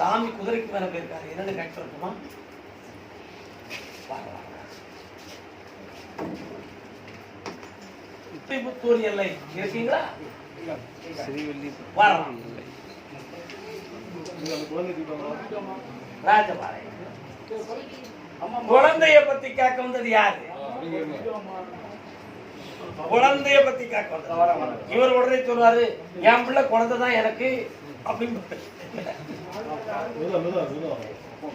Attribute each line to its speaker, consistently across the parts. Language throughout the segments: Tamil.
Speaker 1: சாமி குதிரைக்கு மேலே போயிருக்காரு. என்னன்னு கேட்டு சொல்லட்டுமா இப்போ புத்தூர் எல்லை. இருக்கீங்களா? வரலாம். ராஜபாளையம். குழந்தைய பத்தி கேட்க வந்தது யாரு? குழந்தைய பத்தி கேட்க வந்தது. இவர் உடனே சொல்வாரு என் பிள்ளை குழந்தை தான் எனக்கு அப்படின்னு.
Speaker 2: 没事没事没事。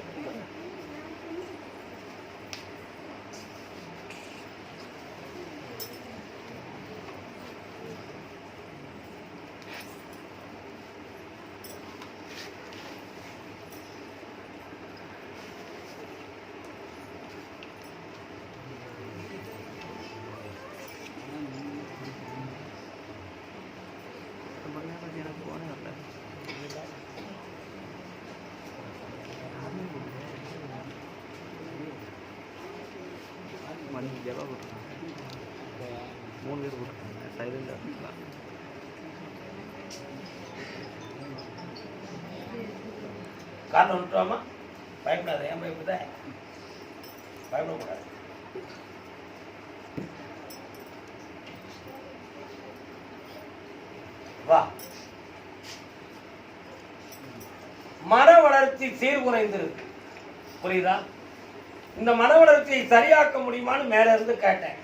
Speaker 2: ஜபா போட்டுருக்காங்க மூணு பேர் போட்டுருக்காங்க சைலண்டாக இருக்கலாம்
Speaker 1: காரணம் விட்டுவாமா பயப்படாத ஏன் பயப்படுத? பயப்படக்கூடாது. வா. மர வளர்ச்சி சீர்குலைந்திருக்கு. புரியுதா? இந்த மன வளர்ச்சியை சரியாக்க முடியுமான்னு மேல இருந்து கேட்டேன்.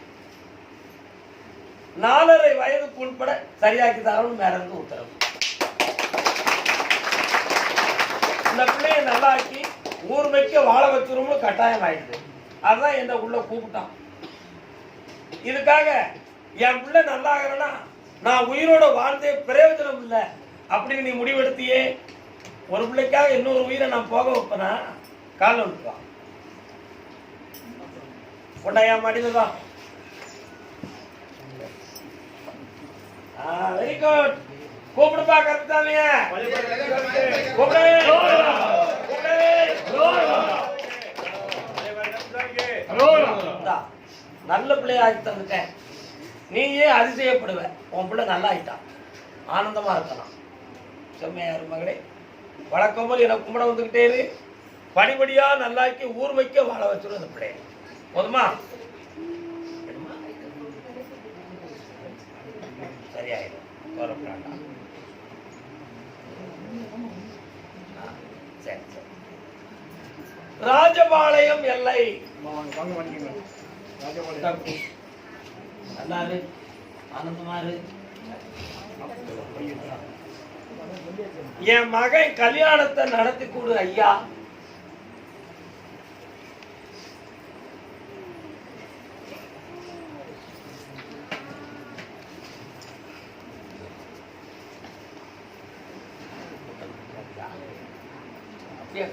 Speaker 1: நாலரை வயதுக்கு உட்பட சரியாக்கி தரணும்னு மேல இருந்து உத்தரவு. இந்த பிள்ளைய நல்லாக்கி ஊர்மைக்க வாழ வச்சிரும்னு கட்டாயம் ஆயிடுது. அதான் என்ன உள்ள கூப்பிட்டான். இதுக்காக என் பிள்ளை நல்லாகிறனா நான் உயிரோட வாழ்ந்தே பிரயோஜனம் இல்லை அப்படின்னு நீ முடிவெடுத்தியே. ஒரு பிள்ளைக்காக இன்னொரு உயிரை நான் போக வைப்பேனா? காலம் விட்டுவான் கொண்டாயா மடியில தான் வெரி குட் கூப்பிடுப்பா கருத்தாமிய கூப்பிடு. நல்ல பிள்ளைய ஆகி தந்துட்டேன் நீயே அதிசயப்படுவ. உன் பிள்ளை நல்லா ஆயிட்டான் ஆனந்தமா இருக்கலாம். செம்மையாரு மகளே. வழக்கம் போல் எனக்கு கும்பிட வந்துக்கிட்டே இரு படிப்படியா நல்லாக்கி ஊர் வைக்க வாழ வச்சிடும் அந்த பிள்ளைய. போதுமா? சரியாயிடும் சரி சரி. ராஜபாளையம் எல்லை. நல்லா இரு ஆனந்தமா இரு என் மகன் கல்யாணத்தை நடத்தி கொடு ஐயா. அப்படியா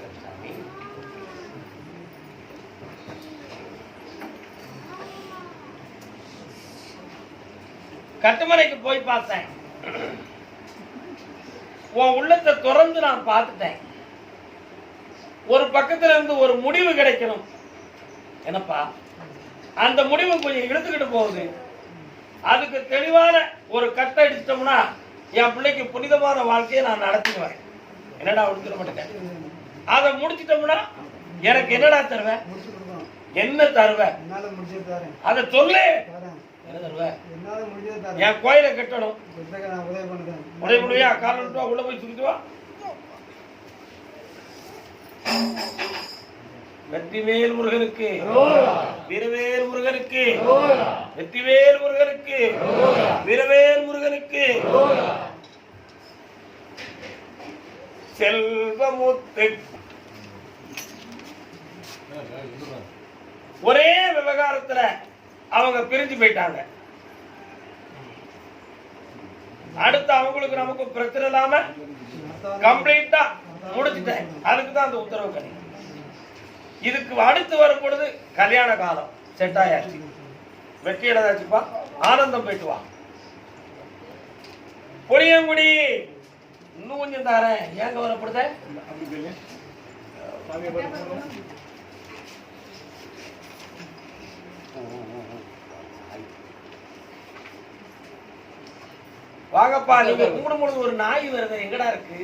Speaker 1: கட்டுமனைக்கு போய் பார்த்தேன். உன் உள்ளத்தை திறந்து நான் பார்த்துட்டேன். ஒரு பக்கத்துல இருந்து ஒரு முடிவு கிடைக்கணும். என்னப்பா? அந்த முடிவு கொஞ்சம் இழுத்துக்கிட்டு போகுது. அதுக்கு தெளிவான ஒரு கட்டை அடிச்சிட்டோம்னா என் பிள்ளைக்கு புனிதமான வாழ்க்கையை நான் நடத்திடுவேன். என்னடா முடிச்சிட மாட்டேன் அதை முடிச்சிட்டோம்னா எனக்கு என்னடா
Speaker 3: கொடுக்கணும்
Speaker 1: என்ன தருவேன்
Speaker 3: என்னால முடிஞ்சது தரேன்.
Speaker 1: அதை சொல்லு. என் கோயிலை கட்டணும்.
Speaker 3: உதவி
Speaker 1: காரணம் வா, உள்ள போய் சுத்திட்டு வெற்றிவேல் முருகனுக்கு. வீரவேல் முருகனுக்கு. வெற்றிவேல் முருகனுக்கு. வீரவேல் முருகனுக்கு. செல்வமுத்து. ஒரே விவகாரத்துல அவங்க பிரிஞ்சு போயிட்டாங்க. அடுத்து அவங்களுக்கு நமக்கு பிரச்சனை இல்லாம கம்ப்ளீட்டா முடிச்சுட்டேன். அதுக்கு தான் அந்த உத்தரவு கிடைக்கும் இதுக்கு அடுத்து வரும் பொழுது கல்யாண காலம் செட் ஆயாச்சு. வெற்றி இடதாச்சுப்பா ஆனந்தம் போயிட்டு வா. புளியங்குடி. இன்னும் கொஞ்சம் தாரேன். ஏங்க வரப்படுத வாங்கப்பா நீங்க கும்பிடும் பொழுது ஒரு நாய் வருது. எங்கடா இருக்கு?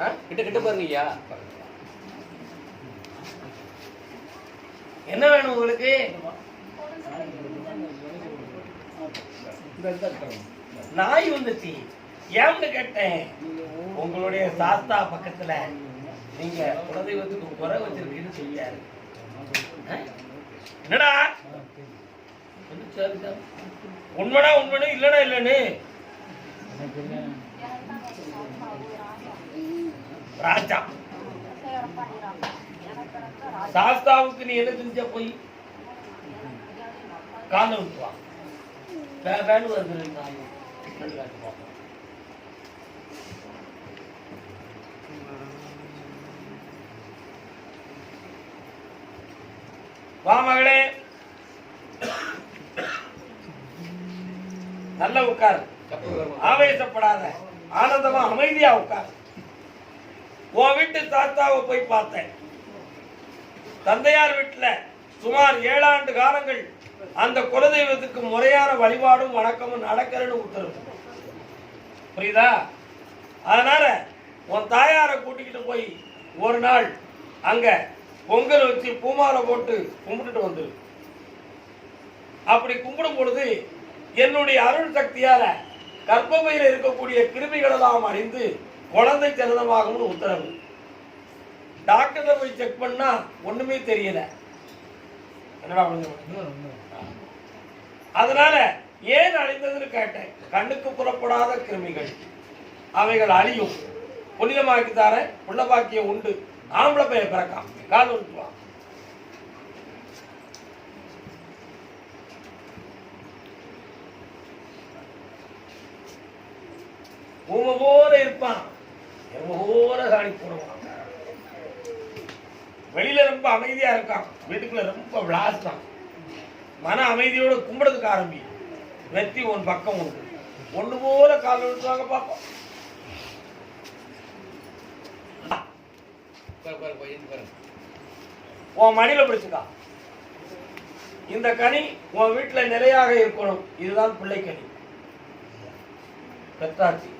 Speaker 1: ஆ?
Speaker 2: கிட்ட கிட்ட பாருங்க ஐயா.
Speaker 1: என்ன வேணும் உங்களுக்கு? நாய் வந்துச்சு ஏன்னு கேட்டேன். உங்களுடைய சாஸ்தா பக்கத்துல நீங்க குலதெய்வத்துக்கு குறை வச்சிருக்கீங்கன்னு சொல்லியாரு என்னடா? உண்மைடா உண்மைடா இல்லடா இல்லன்னு. ராஜா. சாஸ்தாவுக்கு நீ என்ன செஞ்ச போய்? காந்த விட்டுவா வே- வேண்டு வருது நாயும் வா மகளே. நல்ல உட்கார். ஆவேசப்படாத. ஆனந்தமா அமைதியா உட்கார். உன் வீட்டு தாத்தாவை போய் பார்த்தேன். தந்தையார் வீட்டுல சுமார் ஏழாண்டு காலங்கள் அந்த குலதெய்வத்துக்கு முறையான வழிபாடும் வணக்கமும் நடக்கிறேன்னு உத்தரவு புரியுதா? அதனால உன் தாயாரை கூட்டிக்கிட்டு போய் ஒரு நாள் அங்க பொங்கல் வச்சு பூமாலை போட்டு கும்பிட்டுட்டு வந்துரு. அப்படி கும்பிடும் பொழுது என்னுடைய அருள் சக்தியால கர்ப்பப்பையில் இருக்கக்கூடிய கிருமிகளெல்லாம் அறிந்து குழந்தை ஜனனமாகும்னு உத்தரவு. டாக்டர்ல போய் செக் பண்ணா ஒண்ணுமே தெரியல. என்னடா அதனால ஏன் அழிந்ததுன்னு கேட்டேன். கண்ணுக்கு புறப்படாத கிருமிகள். அவைகள் அழியும். புனிதமாக்கி தாரேன் புள்ள பாக்கியம் உண்டு. ஆம்பளை பையன் பிறக்காம் கால் விட்டுவான் ஊமை போல இருப்பான். எருமை போல சாணி போடுவான். வெளியில ரொம்ப அமைதியா இருக்கான். வீட்டுக்குள்ள ரொம்ப விளாசான் மன அமைதியோட கும்பிடுறதுக்கு ஆரம்பிக்கும் வெற்றி உன் பக்கம் உண்டு. ஒண்ணு போல கால் விழுத்துவாங்க பாப்போம் உன் மடியில பிடிச்சுக்கா. இந்த கனி உன் வீட்டுல நிலையாக இருக்கணும். இதுதான் பிள்ளை கனி. பெற்றாச்சு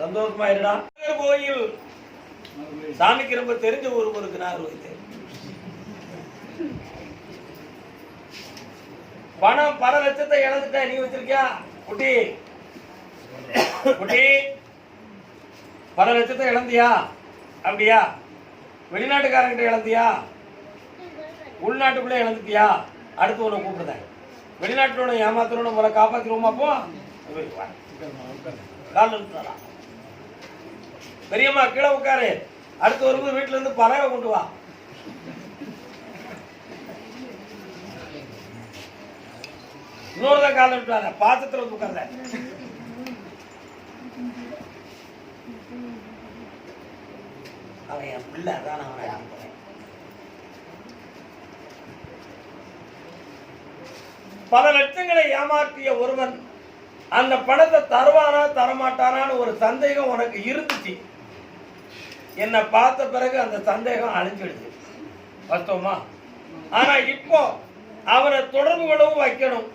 Speaker 1: சந்தோஷமா இருடா. கோயில். சாமிக்கு ரொம்ப தெரிஞ்ச ஒருவருக்கு நான் பணம் பல லட்சத்தை இழந்துட்ட நீ வச்சிருக்கியா? குட்டி. குட்டி. பல லட்சத்தை இழந்தியா? அப்படியா? வெளிநாட்டுக்காரங்கிட்ட இழந்தியா? உள்நாட்டுக்குள்ளே இழந்துட்டியா? அடுத்து உன்னை கூப்பிடுதேன் வெளிநாட்டோட ஏமாத்தணும் உங்களை காப்பாத்திருவோமா அப்போ பெரியம்மா கீழே உட்காரு. அடுத்து வரும்போது வீட்டுல இருந்து பறவை கொண்டு வா. இன்னொரு தான் காலம் விட்டுறாங்க பாத்திரத்தில் வந்து உட்கார்ல அவன் என் பிள்ளை அதான் அவனை அனுப்புறேன். பல லட்சங்களை ஏமாற்றிய ஒருவன் அந்த பணத்தை தருவானா தரமாட்டானான்னு ஒரு சந்தேகம் உனக்கு இருந்துச்சு. என்னை பார்த்த பிறகு அந்த சந்தேகம் அழிஞ்சிடுது. வாஸ்தவமா ஆனா இப்போ அவனை தொடர்பு கொள்ளவும் வைக்கணும்.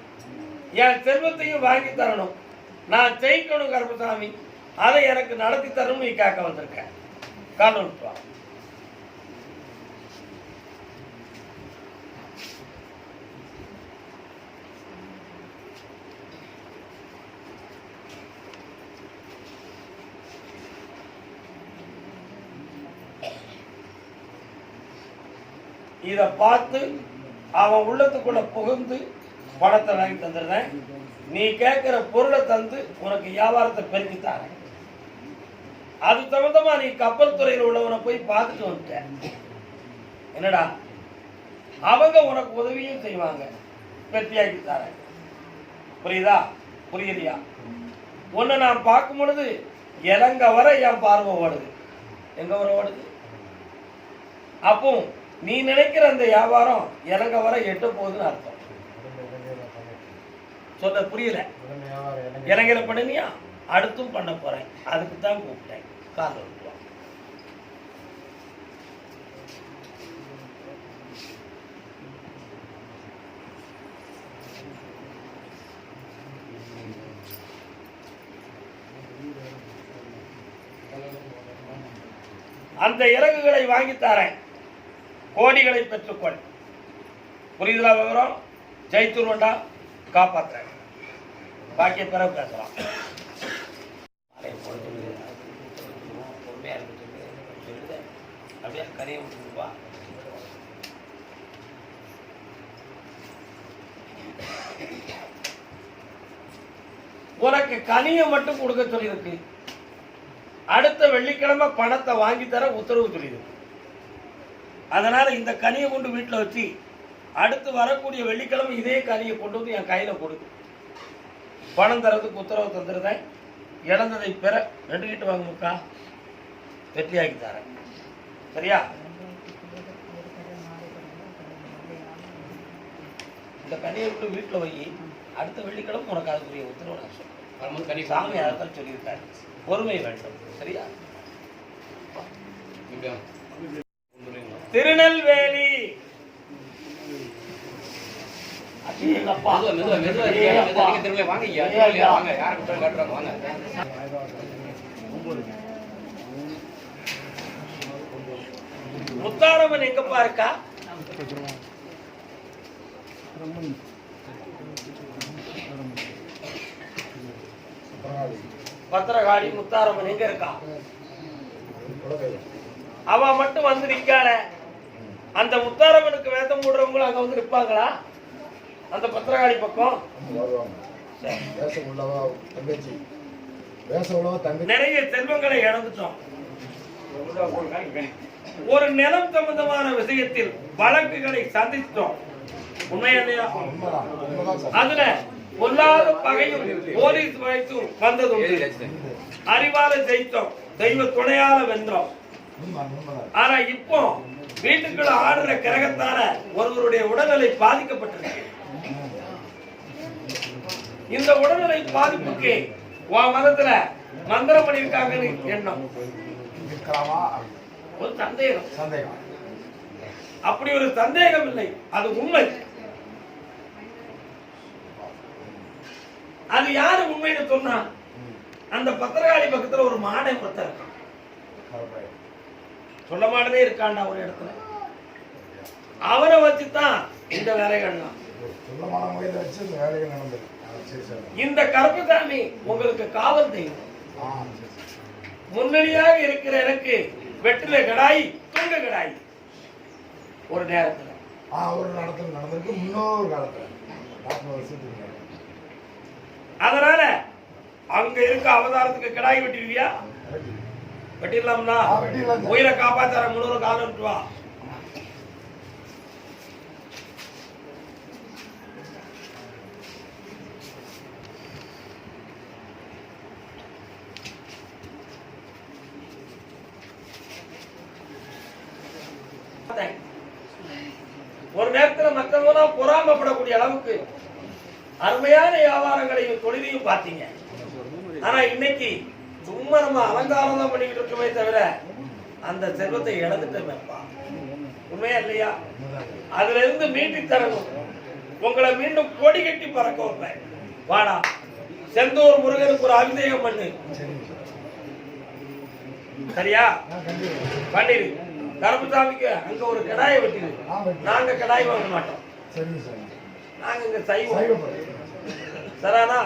Speaker 1: என் செல்வத்தையும் வாங்கி தரணும். நான் ஜெயிக்கணும் கருப்பசாமி அதை எனக்கு நடத்தி தரணும் நீ கேட்க வந்திருக்க. கால் இதை இத பார்த்து அவன் உள்ளத்துக்குள்ள புகுந்து பணத்தை வாங்கி தந்துடுறேன் நீ கேட்கிற பொருளை தந்து உனக்கு வியாபாரத்தை பெருக்கி தரேன். அது சம்பந்தமா நீ கப்பல் துறையில் உள்ளவனை போய் பார்த்துட்டு வந்துட்ட. என்னடா? அவங்க உனக்கு உதவியும் செய்வாங்க. வெற்றியாக்கி தரேன். புரியுதா? புரியலையா? உன்னை நான் பார்க்கும் பொழுது இலங்க வர என் பார்வை ஓடுது. எங்க வர ஓடுது? அப்போ நீ நினைக்கிற அந்த வியாபாரம் இலங்க வர எட்ட போகுதுன்னு அர்த்தம். சொல்ல புரியல. இறங்கிற பண்ணினியா அடுத்தும் பண்ண போறேன். அதுக்கு தான் கூப்பிட்டேன். கால அந்த இறகுகளை வாங்கி தரேன். கோடிகளை பெற்றுக்கொள். புரியுதுல விவரம்? ஜெயித்தூர் காப்பாத்துறேன் பாக்கிய பிறகு பேசலாம். இருக்கு அப்படியே கரையை விட்டுட்டு வா. உனக்கு கனியை மட்டும் கொடுக்க சொல்லியிருக்கு. அடுத்த வெள்ளிக்கிழமை பணத்தை வாங்கி தர உத்தரவு சொல்லியிருக்கு. அதனால இந்த கனியை கொண்டு வீட்டில் வச்சு அடுத்து வரக்கூடிய வெள்ளிக்கிழமை இதே கனியை கொண்டு வந்து என் கையில கொடு பணம் தரதுக்கு உத்தரவு தந்துருந்தேன் இழந்ததை பெற ரெண்டு கிட்ட வாங்கமுக்கா வெற்றியாக்கி தரேன். சரியா? இந்த கனியை விட்டு வீட்டில் வை அடுத்த வெள்ளிக்கிழமை உனக்கு அதுக்குரிய உத்தரவு நான் கனி சாமி அதைத்தான் சொல்லியிருக்காரு. பொறுமை வேண்டும். சரியா? திருநெல்வேலி முத்தாரம்மன் எங்கப்பா இருக்கா? பத்திரகாளி முத்தாரம்மன் எங்க இருக்கா? அவ மட்டும் வந்து நிக்காள அந்த முத்தாரம்மனுக்கு வேதம் போடுறவங்களும் அங்க வந்து நிப்பாங்களா அந்த பத்திரகாளி பக்கம். சரி.
Speaker 4: வேஷம் உள்ளவா தங்கச்சி? வேஷம் உள்ளவா தங்கச்சி?
Speaker 1: நிறைய செல்வங்களை இழந்துட்டோம். ஒரு நிலம் சம்பந்தமான விஷயத்தில் வழக்குகளை சந்தித்தோம். உண்மையா அதுல பொல்லாத பகையும் போலீஸ் வயசும் வந்ததும் அறிவால ஜெயித்தோம். தெய்வ துணையால வென்றோம். ஆனா இப்போ வீட்டுக்குள்ள ஆடுற கிரகத்தால ஒருவருடைய உடல்நிலை பாதிக்கப்பட்டிருக்கு. இந்த உடல்நிலை பாதிப்புக்கு உன் மதத்துல மந்திரம் பண்ணிருக்காங்கன்னு எண்ணம். ஒரு சந்தேகம்.
Speaker 4: சந்தேகம்.
Speaker 1: அப்படி ஒரு சந்தேகம் இல்லை. அது உண்மை. அது யாரு உண்மைன்னு சொன்னா அந்த பத்திரகாளி பக்கத்துல ஒரு மாடை இருக்கான்.
Speaker 4: கரெக்டாக
Speaker 1: சொல்ல மாடலே இருக்கான்டா ஒரு இடத்துல. அவனை வச்சுதான் இந்த வேலைகள்லாம்.
Speaker 4: சொல்லமான முறையில் வச்சு இந்த வேலைகள் சார்
Speaker 1: இந்த கருப்புசாமி உங்களுக்கு காவல் தெய்வம். முன்னணியாக இருக்கிற எனக்கு வெற்றில கடாய் தூங்க கடாய். ஒரு நேரத்துல.
Speaker 4: ஒரு நடத்தல் நடந்திருக்கு முன்னோர் காலத்தில்.
Speaker 1: அதனால அங்க இருக்க அவதாரத்துக்கு கிடாய் வெட்டிடுவியா. வெட்டிடலாம்னா. உயிரை காப்பாத்தார முன்னூறு காலம் விட்டு வா ஒரு நேரத்துல மற்றவங்களாம் பொறாமப்படக்கூடிய அளவுக்கு அருமையான வியாபாரங்களையும் தொழிலையும் பார்த்தீங்க. ஆனா இன்னைக்கு சும்மா நம்ம அலங்காரம் தான் பண்ணிக்கிட்டு இருக்கோமே தவிர அந்த செல்வத்தை இழந்துட்டோமேப்பா உண்மையா இல்லையா? அதுல இருந்து மீட்டு தரணும். உங்களை மீண்டும் கொடி கட்டி பறக்க வைப்பேன். வாடா. செந்தூர் முருகனுக்கு ஒரு அபிஷேகம் பண்ணு. சரியா? பண்ணிரு. கருப்புசாமிக்கு அங்க ஒரு கடாயை வெட்டிடு
Speaker 4: ஆ வெட்டி
Speaker 1: நாங்க கடாய் வாங்க மாட்டோம். நாங்க இங்க சைவம். சரானா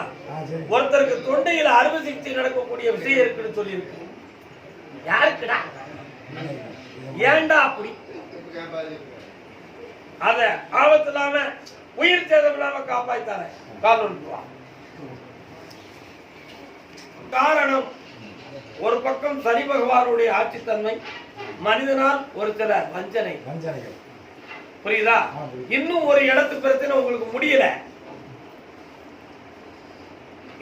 Speaker 1: ஒருத்தருக்கு தொண்டையில அறுவை சிகிச்சை நடக்கக்கூடிய விஷயம் இருக்குன்னு சொல்லியிருக்கு. யாருக்குடா? ஏன்டா அப்படி? அத ஆபத்து இல்லாம உயிர் சேதம் இல்லாம காப்பாத்தார கால் வா காரணம் ஒரு பக்கம் சனி பகவானுடைய ஆட்சித்தன்மை மனிதனால் ஒரு சில வஞ்சனை.
Speaker 4: வஞ்சனைகள்.
Speaker 1: புரியுதா. இன்னும் ஒரு இடத்து பிரச்சனை உங்களுக்கு முடியல.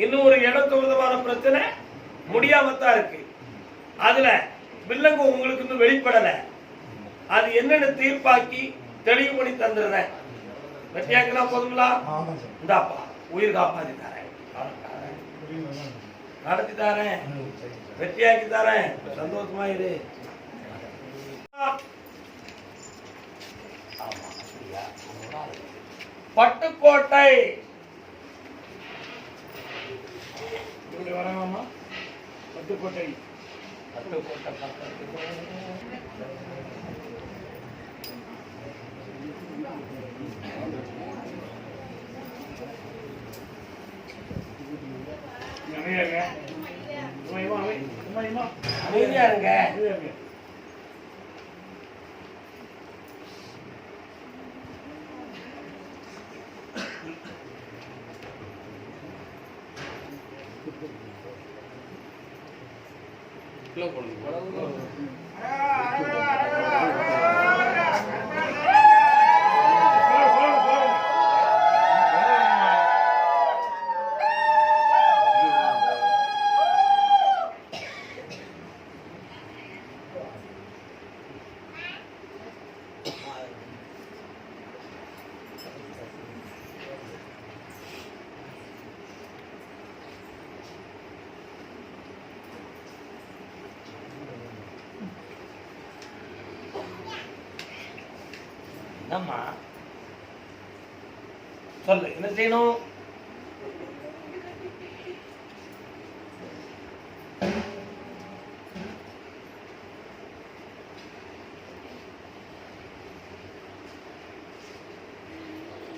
Speaker 1: இன்னும் ஒரு இடத்து விதமான பிரச்சனை முடியாம தான் இருக்கு. அதுல வில்லங்க உங்களுக்கு இன்னும் வெளிப்படல. அது என்னன்னு தீர்ப்பாக்கி தெளிவு பண்ணி தந்துடுறேன். வெற்றியாக்கினா போதுங்களா? இந்தாப்பா உயிர் காப்பாத்தி தரேன்? நடத்தி தரேன். வெற்றியாக்கி தரேன். சந்தோஷமா இரு ஆமா, அப்படியா? பட்டுக்கோட்டை. இப்படி வரலாமா பட்டுக்கோட்டை. பட்டு போட்ட பக்கத்துல அமைதியா இருங்க. வேணும்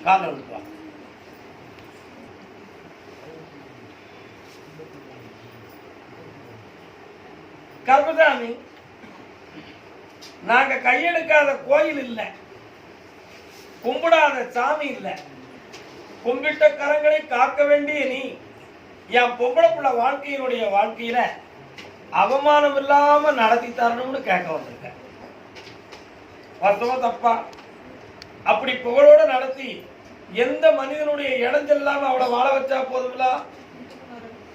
Speaker 1: காலை நாங்க கையெடுக்காத கோயில் இல்லை. கும்பிடாத சாமி இல்லை. கும்பிட்ட கரங்களை காக்க வேண்டிய நீ என் பொம்பளை புள்ள வாழ்க்கையினுடைய வாழ்க்கையில அவமானம் இல்லாம நடத்தி தரணும்னு கேட்க வந்திருக்கேன். வருத்தமா தப்பா? அப்படி புகழோட நடத்தி எந்த மனிதனுடைய இடைஞ்சல்லாம அவளை வாழ வச்சா போதுமில்ல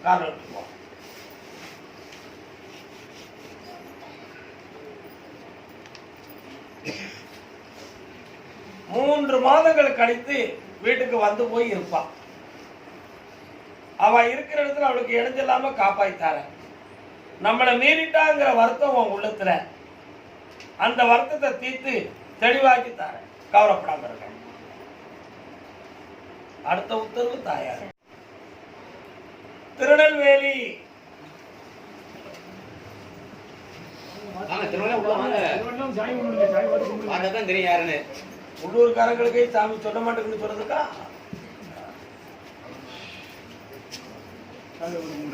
Speaker 1: காரணம் மூன்று மாதங்கள் கழித்து வீட்டுக்கு வந்து போய் இருப்பான் அவ இருக்கிற இடத்துல அவளுக்கு இடைஞ்சலாம காப்பாய்த்தார நம்மளை மீறிட்டாங்கிற வருத்தம் உன் உள்ளத்துல. அந்த வருத்தத்தை தீர்த்து தெளிவாக்கி தார கவலைப்படாம இருக்க அடுத்த உத்தரவு தாயார். திருநெல்வேலி.
Speaker 2: தான் தெரியும் யாருன்னு.
Speaker 1: உள்ளூர்காரங்களுக்கே சாமி சொல்ல மாட்டேங்குன்னு சொல்றதுக்கா?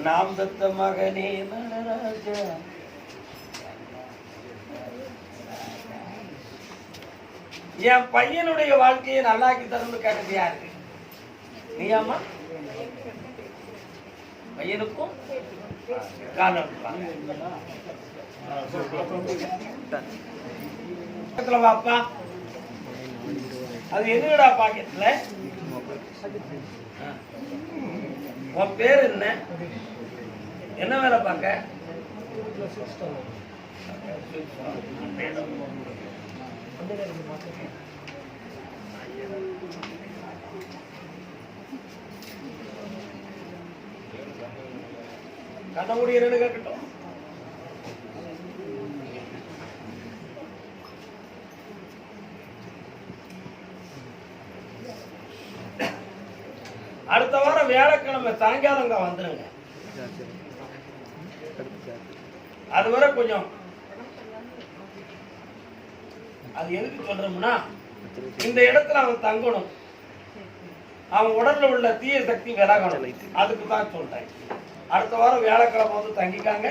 Speaker 1: நாம் தத்த மகனே நடராஜா என் பையனுடைய வாழ்க்கையை நல்லாக்கி தரணும்னு கேட்டது யாருக்கு நீயாமா பையனுக்கும் காரணம் வாப்பா. அது எதுடா பாக்கெட்ல உன் பேர் என்ன? என்ன வேலை பார்க்க? கண்ண முடியறன்னு கேட்கட்டும் அடுத்த வாரம் வியாழக்கிழமை சாயங்காலம் இங்க வந்துருங்க அதுவரை கொஞ்சம். அது எதுக்கு சொல்றோம்னா இந்த இடத்துல அவன் தங்கணும். அவன் உடல்ல உள்ள தீய சக்தி விலகணும். அதுக்கு தான் சொல்றேன். அடுத்த வாரம் வியாழக்கிழமை வந்து தங்கிக்காங்க.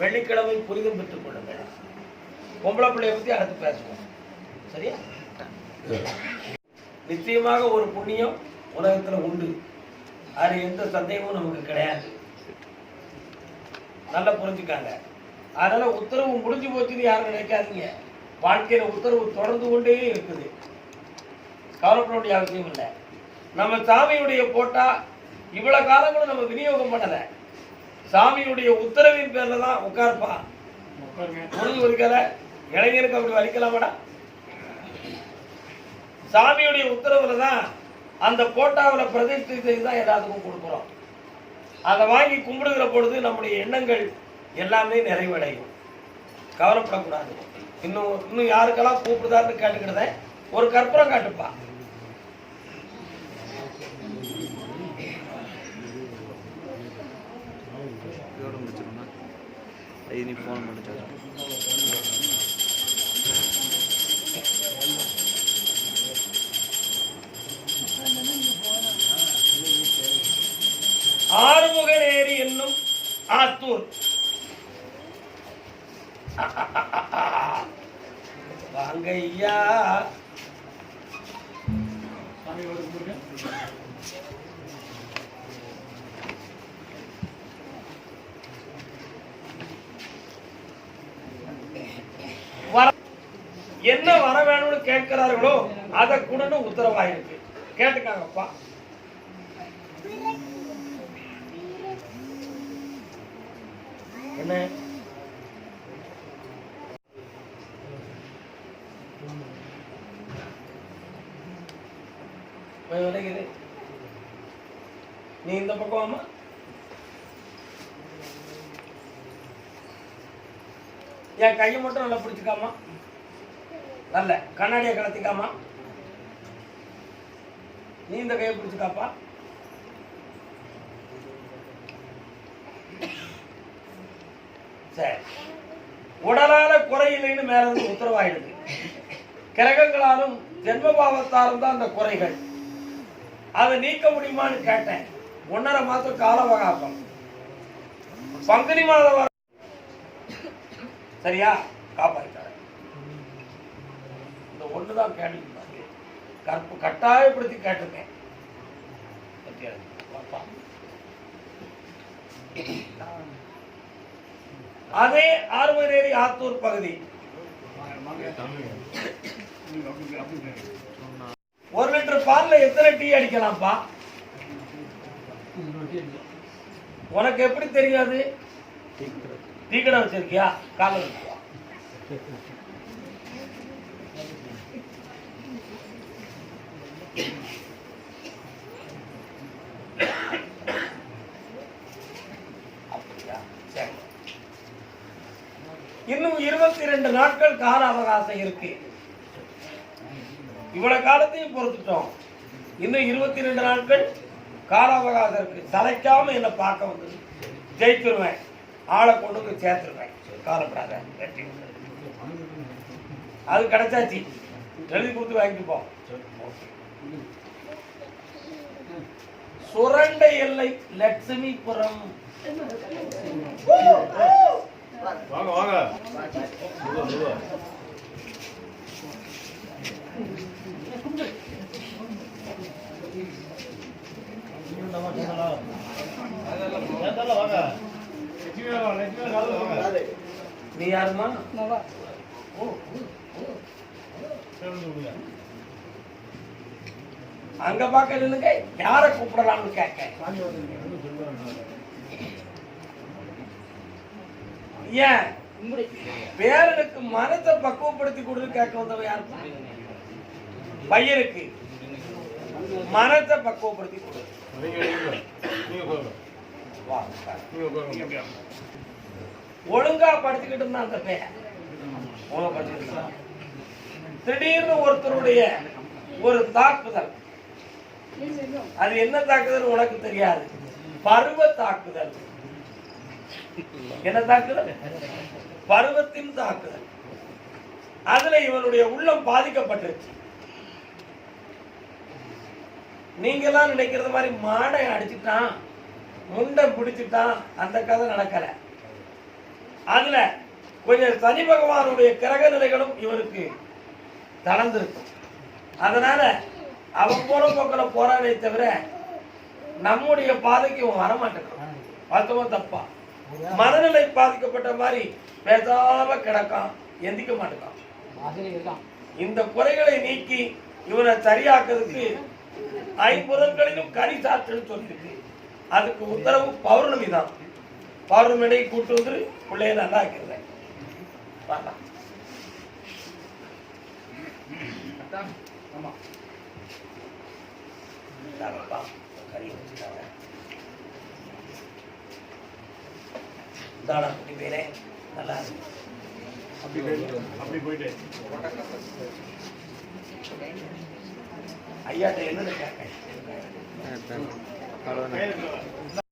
Speaker 1: வெள்ளிக்கிழமை புரிதம் பெற்றுக் கொள்ளுங்க பொம்பளை பிள்ளைய பத்தி அடுத்து பேசுவோம். சரியா? நிச்சயமாக ஒரு புண்ணியம் உலகத்துல உண்டு. அது எந்த சந்தேகமும் நமக்கு கிடையாது. நல்லா புரிஞ்சுக்காங்க. அதனால உத்தரவு முடிஞ்சு போச்சுன்னு யாரும் நினைக்காதீங்க. வாழ்க்கையில உத்தரவு தொடர்ந்து கொண்டே இருக்குது. கவலைப்பட வேண்டிய அவசியம் இல்லை. நம்ம சாமியுடைய போட்டா இவ்வளவு காலங்களும் நம்ம விநியோகம் பண்ணல. சாமியுடைய உத்தரவின் பேர்ல தான் உட்கார்ப்பா. முழுது ஒதுக்கல இளைஞருக்கு அப்படி வலிக்கலாமாடா? சாமியுடைய உத்தரவுல தான் அந்த போட்டாவில் பிரதிஷ்டை செய்து தான் எல்லாத்துக்கும் கொடுக்குறோம். அதை வாங்கி கும்பிடுகிற பொழுது நம்முடைய எண்ணங்கள் எல்லாமே நிறைவடையும். கவலைப்படக்கூடாது. இன்னும் இன்னும் யாருக்கெல்லாம் கூப்பிடுதான்னு கேட்டுக்கிட்டேன் ஒரு கற்பூரம் காட்டுப்பா.
Speaker 2: இனி ஃபோன் பண்ணி
Speaker 1: ஆறுமுகநேரி என்னும் ஆத்தூர். வாங்க ஐயா என்ன வர வேணும்னு கேட்கிறார்களோ அதை கூட உத்தரவாயிருக்கு. கேட்டுக்காங்கப்பா. என்ன? நீ இந்த பக்கம் என் கையை மட்டும் நல்லா பிடிச்சிக்காமா நல்ல கண்ணாடியை கலத்திக்காமா நீ இந்த கையை பிடிச்சிக்காப்பா. சரி உடலால குறையில்லைன்னு மேல இருந்து உத்தரவாயிடுது. கிரகங்களாலும் ஜென்மபாவத்தாலும் தான் அந்த குறைகள். அதை நீக்க முடியுமான்னு கேட்டேன். ஒன்னரை மாதம் கால அவகாசம் பங்குனி மாதம் சரியா? காப்பாற்ற இந்த ஒண்ணுதான் கேள்வி. கற்பு கட்டாயப்படுத்தி கேட்டிருக்கேன். பத்தியா? அதே ஆறுமநேரி ஆத்தூர் பகுதி. ஒரு லிட்டர் பால்ல எத்தனை டீ அடிக்கலாம்ப்பா? உனக்கு எப்படி தெரியாது டீ கடை வச்சிருக்கியா? காலம் வச்சுக்கோ. அப்படியா சரி இன்னும் இருபத்தி ரெண்டு நாட்கள் கால அவகாசம் இருக்கு. இவ்வளவு காலத்தையும் பொறுத்துட்டோம். இன்னும் இருபத்தி ரெண்டு நாட்கள் கால அவகாசம் இருக்கு. தலைக்காம என்ன பார்க்க வந்து ஜெயிச்சிருவேன். ஆளை கொண்டு வந்து சேர்த்துருவேன். காலப்படாத வெற்றி அது கிடைச்சாச்சு. எழுதி கொடுத்து வாங்கிட்டு போ. சுரண்டை எல்லை லட்சுமிபுரம்.
Speaker 5: வாங்க வாங்க.
Speaker 1: நீ யாருமா. அங்க பார்க்க நின்னுங்க யாரை கூப்பிடலாம்னு கேட்க ஏன்? பேரனுக்கு மனத்தை பக்குவப்படுத்தி கொடுத்து கேட்க வந்தவ யார்? பையனுக்கு. மனத்தை பக்குவப்படுத்தி கொடு. ஒழுங்கா படுத்துக்கிட்டு இருந்தான் அந்த பேர் திடீர்னு ஒருத்தருடைய ஒரு தாக்குதல். அது என்ன தாக்குதல் உனக்கு தெரியாது. பருவ தாக்குதல். என்ன தாக்குதல்? பருவத்தின் தாக்குதல். அதுல இவனுடைய உள்ளம் பாதிக்கப்பட்டிருச்சு. நீங்க எல்லாம் நினைக்கிறது மாதிரி மாடை அடிச்சுட்டான் முண்டை பிடிச்சிட்டான் அந்த கதை நடக்கல. அதுல கொஞ்சம் சனி பகவானுடைய கிரக நிலைகளும் இவருக்கு தளர்ந்திருக்கு. அதனால அவன் போன போக்கில் போறானே தவிர நம்முடைய பாதைக்கு இவன் வரமாட்டேங்கிறான். வாஸ்தவம் தப்பா? மனநிலை பாதிக்கப்பட்ட மாதிரி பேசாம கிடக்கான் எந்திக்க மாட்டேங்கான் இந்த குறைகளை நீக்கி இவனை சரியாக்குறதுக்கு ஐம்புறங்களிலும் கறி சாற்றுன்னு சொல்லியிருக்கு. அதுக்கு உத்தரவு பௌர்ணமி தான். பௌர்ணமி கூட்டு வந்து பிள்ளைய நல்லா வரலாம் இந்தாங்கப்பா, கறி வச்சுட்டாங்க. இந்தாடா குட்டி பேரே, நல்லா இருக்கு.
Speaker 5: அப்படி போயிட்டு அப்படி போயிட்டு.
Speaker 1: ஐயாட்ட என்னன்னு கேட்க